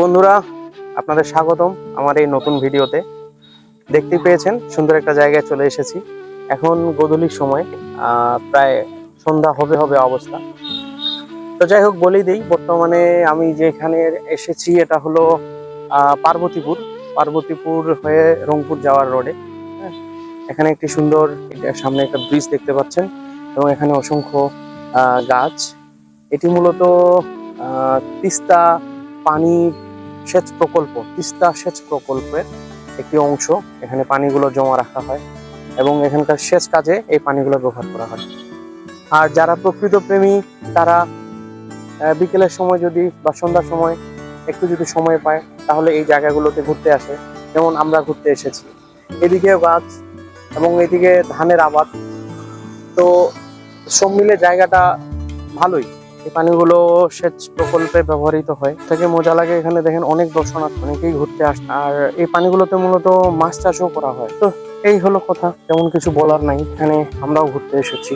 বন্ধুরা, আপনাদের স্বাগতম আমার এই নতুন ভিডিওতে। দেখতে পেয়েছেন, সুন্দর একটা জায়গায় চলে এসেছি। এখন গোধূলির সময় প্রায় সন্ধ্যা হবে হবে অবস্থা। তো যাই হোক, বলেই দিই, বর্তমানে আমি যেখানে এসেছি, এটা হলো পার্বতীপুর। পার্বতীপুর হয়ে রংপুর যাওয়ার রোডে হ্যাঁ এখানে একটি সুন্দর সামনে একটা ব্রিজ দেখতে পাচ্ছেন এবং এখানে অসংখ্য গাছ। এটি মূলত তিস্তা পানি সেচ প্রকল্প, তিস্তা সেচ প্রকল্পের একটি অংশ। এখানে পানিগুলো জমা রাখা হয় এবং এখানকার সেচ কাজে এই পানিগুলো ব্যবহার করা হয়। আর যারা প্রকৃত প্রেমী, তারা বিকেলের সময় যদি বা সন্ধ্যার সময় একটু যদি সময় পায়, তাহলে এই জায়গাগুলোতে ঘুরতে আসে। যেমন আমরা ঘুরতে এসেছি। এদিকে গাছ এবং এদিকে ধানের আবাদ। তো সব মিলে জায়গাটা ভালোই। এই পানিগুলো সেচ প্রকল্পে ব্যবহৃত হয়। থেকে মজা লাগে এখানে দেখেন অনেক দর্শনার্থী অনেকেই ঘুরতে আসে। আর এই পানিগুলোতে মূলত মাছ চাষও করা হয়। তো এই হলো কথা। তেমন কিছু বলার নাই। এখানে আমরাও ঘুরতে এসেছি।